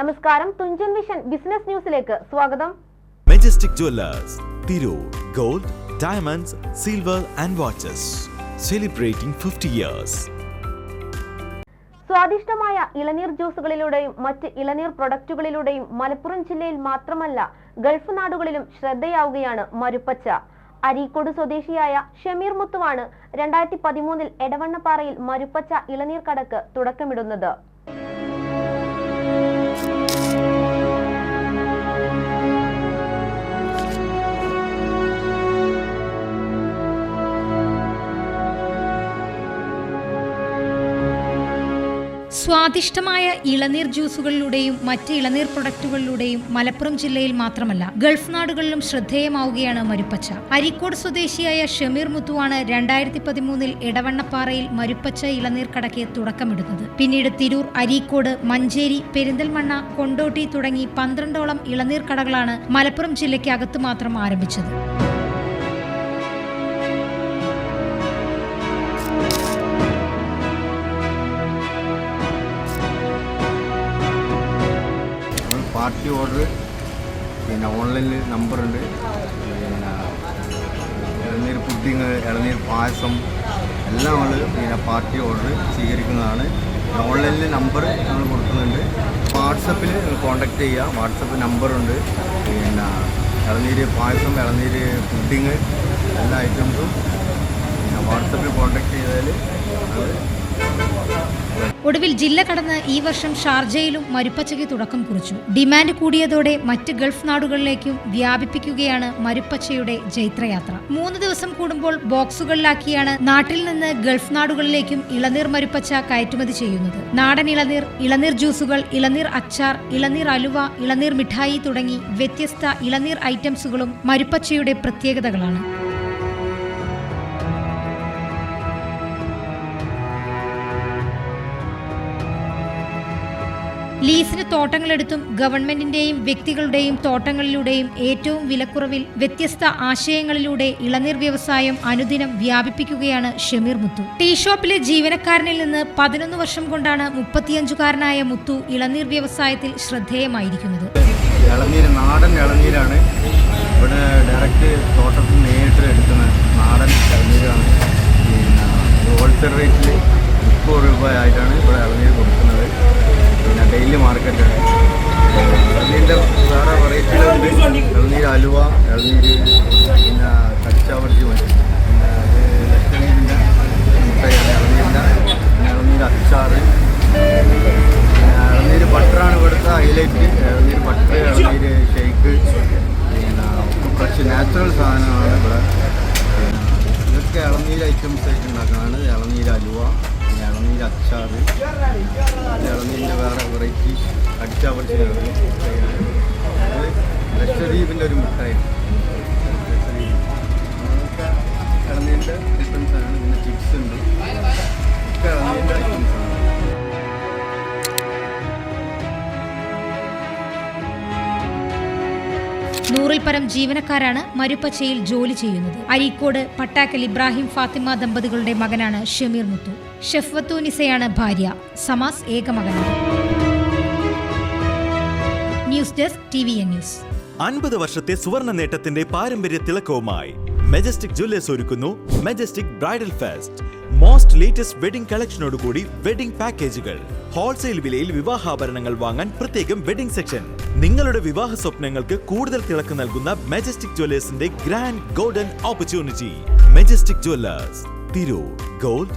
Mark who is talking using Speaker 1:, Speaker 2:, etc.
Speaker 1: നമസ്കാരം. Thunchan vision business ന്യൂസിലേക്ക് സ്വാഗതം.
Speaker 2: Majestic jewellers Tirur gold diamonds silver and watches celebrating fifty years
Speaker 1: സ്വാദിഷ്ടമായ ഇളനീർ ജ്യൂസുകളിലൂടെയും മറ്റ് ഇളനീർ പ്രൊഡക്റ്റുകളിലൂടെയും മലപ്പുറം ജില്ലയിൽ മാത്രമല്ല ഗൾഫ് നാടുകളിലും ശ്രദ്ധയാവുകയാണ് മരുപ്പച്ച. അരീക്കോട് സ്വദേശിയായ ഷമീർ മുത്തുവാണ് രണ്ടായിരത്തി പതിമൂന്നിൽ എടവണ്ണപ്പാറയിൽ മരുപ്പച്ച ഇളനീർ കടക്ക് തുടക്കമിടുന്നത്.
Speaker 3: സ്വാദിഷ്ടമായ ഇളനീർ ജ്യൂസുകളിലൂടെയും മറ്റ് ഇളനീർ പ്രൊഡക്റ്റുകളിലൂടെയും മലപ്പുറം ജില്ലയിൽ മാത്രമല്ല ഗൾഫ് നാടുകളിലും ശ്രദ്ധേയമാവുകയാണ് മരുപ്പച്ച. അരിക്കോട് സ്വദേശിയായ ഷമീർ മുത്തുവാണ് രണ്ടായിരത്തി പതിമൂന്നിൽ ഇടവണ്ണപ്പാറയിൽ മരുപ്പച്ച ഇളനീർ കടയ്ക്ക് തുടക്കമിടുന്നത്. പിന്നീട് തിരൂർ അരീക്കോട് മഞ്ചേരി പെരിന്തൽമണ്ണ കൊണ്ടോട്ടി തുടങ്ങി പന്ത്രണ്ടോളം ഇളനീർ കടകളാണ് മലപ്പുറം ജില്ലയ്ക്കകത്ത് മാത്രം ആരംഭിച്ചത്.
Speaker 4: പാർട്ടി ഓർഡർ പിന്നെ ഓൺലൈനിൽ നമ്പറുണ്ട്. പിന്നെ ഇളനീർ പുഡിങ് ഇളനീർ പായസം എല്ലാം നമ്മൾ പിന്നെ പാർട്ടി ഓർഡർ സ്വീകരിക്കുന്നതാണ്. ഓൺലൈനിൽ നമ്പർ നമ്മൾ കൊടുക്കുന്നുണ്ട്. വാട്സപ്പിൽ കോൺടാക്റ്റ് ചെയ്യുക. വാട്സപ്പ് നമ്പറുണ്ട്. പിന്നെ ഇളനീര് പായസം ഇളനീര് പുഡിങ് എല്ലാ ഐറ്റംസും പിന്നെ വാട്സപ്പിൽ കോൺടാക്റ്റ് ചെയ്താൽ
Speaker 3: ഒടുവിൽ ജില്ല കടന്ന് ഈ വർഷം ഷാർജയിലും മരുപ്പച്ചയ്ക്ക് തുടക്കം കുറിച്ചു. ഡിമാൻഡ് കൂടിയതോടെ മറ്റ് ഗൾഫ് നാടുകളിലേക്കും വ്യാപിപ്പിക്കുകയാണ് മരുപ്പച്ചയുടെ ജൈത്രയാത്ര. മൂന്ന് ദിവസം കൂടുമ്പോൾ ബോക്സുകളിലാക്കിയാണ് നാട്ടിൽ നിന്ന് ഗൾഫ് നാടുകളിലേക്കും ഇളനീർ മരുപ്പച്ച കയറ്റുമതി ചെയ്യുന്നത്. നാടൻ ഇളനീർ ഇളനീർ ജ്യൂസുകൾ ഇളനീർ അച്ചാർ ഇളനീർ അലുവ ഇളനീർ മിഠായി തുടങ്ങി വ്യത്യസ്ത ഇളനീർ ഐറ്റംസുകളും മരുപ്പച്ചയുടെ പ്രത്യേകതകളാണ്. ലീസിന് തോട്ടങ്ങളെടുത്തും ഗവൺമെന്റിന്റെയും വ്യക്തികളുടെയും തോട്ടങ്ങളിലൂടെയും ഏറ്റവും വിലക്കുറവിൽ വ്യത്യസ്ത ആശയങ്ങളിലൂടെ ഇളനീർ വ്യവസായം അനുദിനം വ്യാപിപ്പിക്കുകയാണ് ഷമീർ മുത്തു. ടീ ഷോപ്പിലെ ജീവനക്കാരനിൽ നിന്ന് പതിനൊന്ന് വർഷം കൊണ്ടാണ് മുപ്പത്തിയഞ്ചുകാരനായ മുത്തു ഇളനീർ വ്യവസായത്തിൽ ശ്രദ്ധേയമായിരിക്കുന്നത്.
Speaker 4: നാടൻ ഇളനീരാണ്. ഇവിടെ ഡയറക്റ്റ് തോട്ടത്തിൽ നേരിട്ട് എടുക്കുന്ന നാടൻ ഇളനീരാണ്. ഹോൾസെയിൽ റേറ്റിൽ മുപ്പത് രൂപ ആയിട്ടാണ് ഇവിടെ ഇളനീര് കൊടുക്കുന്നത്. ഡെയിലി മാർക്കറ്റാണ് ഇളനീരിന്റെ വേറെ വെറൈറ്റികളുണ്ട് ഇളനീര് അലുവ ഇളനീര് പിന്നെ കച്ചാവർജി മതി പിന്നെ മുട്ടയാണ് ഇളനീരിന്റെ പിന്നെ ഇളനീര് അച്ചാറ് ഇളനീര് ബട്ടറാണ് ഇവിടുത്തെ ഹൈലൈറ്റ്. ഇളനീര് ബട്ടർ ഇളനീര് ഷെയ്ക്ക് പിന്നെ കുറച്ച് നാച്ചുറൽ സാധനമാണ് ഇവിടെ. പിന്നെ ഇതൊക്കെ ഐറ്റംസ് ആയിട്ട് ഉണ്ടാക്കുന്നതാണ്. ഇളനീര് അലുവ പിന്നെ ഇളനീര് അച്ചാർ ഇളനീന്റെ വേറെ വെറൈറ്റി അടിച്ചാൽ പൊടിച്ച് അത് ലക്ഷദ്വീപിന്റെ ഒരു മിഠായി ഇളനീരിന്റെ ഐറ്റംസ് ആണ്. പിന്നെ ചിപ്സ് ഉണ്ട്. ഒക്കെ ഇളനീരിന്റെ ഐറ്റംസ് ആണ്.
Speaker 3: നൂറിൽ പരം ജീവനക്കാരാണ് മരുപ്പച്ചയിൽ ജോലി ചെയ്യുന്നത്. അരീക്കോട് പട്ടാക്കൽ ഇബ്രാഹിം ഫാത്തിമ ദമ്പതികളുടെ മകനാണ് ഷമീർ മുത്തു. ഷെഫ്വത്തു നിസയാണ് ഭാര്യ. സമാസ് ഏകമകൻ news desk T V news.
Speaker 2: അൻപത് വർഷത്തെ സുവർണ നേട്ടത്തിന്റെ പാരമ്പര്യ തിളക്കവുമായി മെജസ്റ്റിക് ജ്വല്ലേഴ്സ് ഒരുക്കുന്നു majestic bridal fest. Most latest wedding കളക്ഷനോടുകൂടി wedding പാക്കേജുകൾ ഹോൾസെയിൽ വിലയിൽ വിവാഹാഭരണങ്ങൾ വാങ്ങാൻ പ്രത്യേകം വെഡിംഗ് സെക്ഷൻ നിങ്ങളുടെ വിവാഹ സ്വപ്നങ്ങൾക്ക് കൂടുതൽ തിളക്ക് നൽകുന്ന majestic ജ്വല്ലേഴ്സിന്റെ grand golden opportunity majestic jewellers Tirur. Gold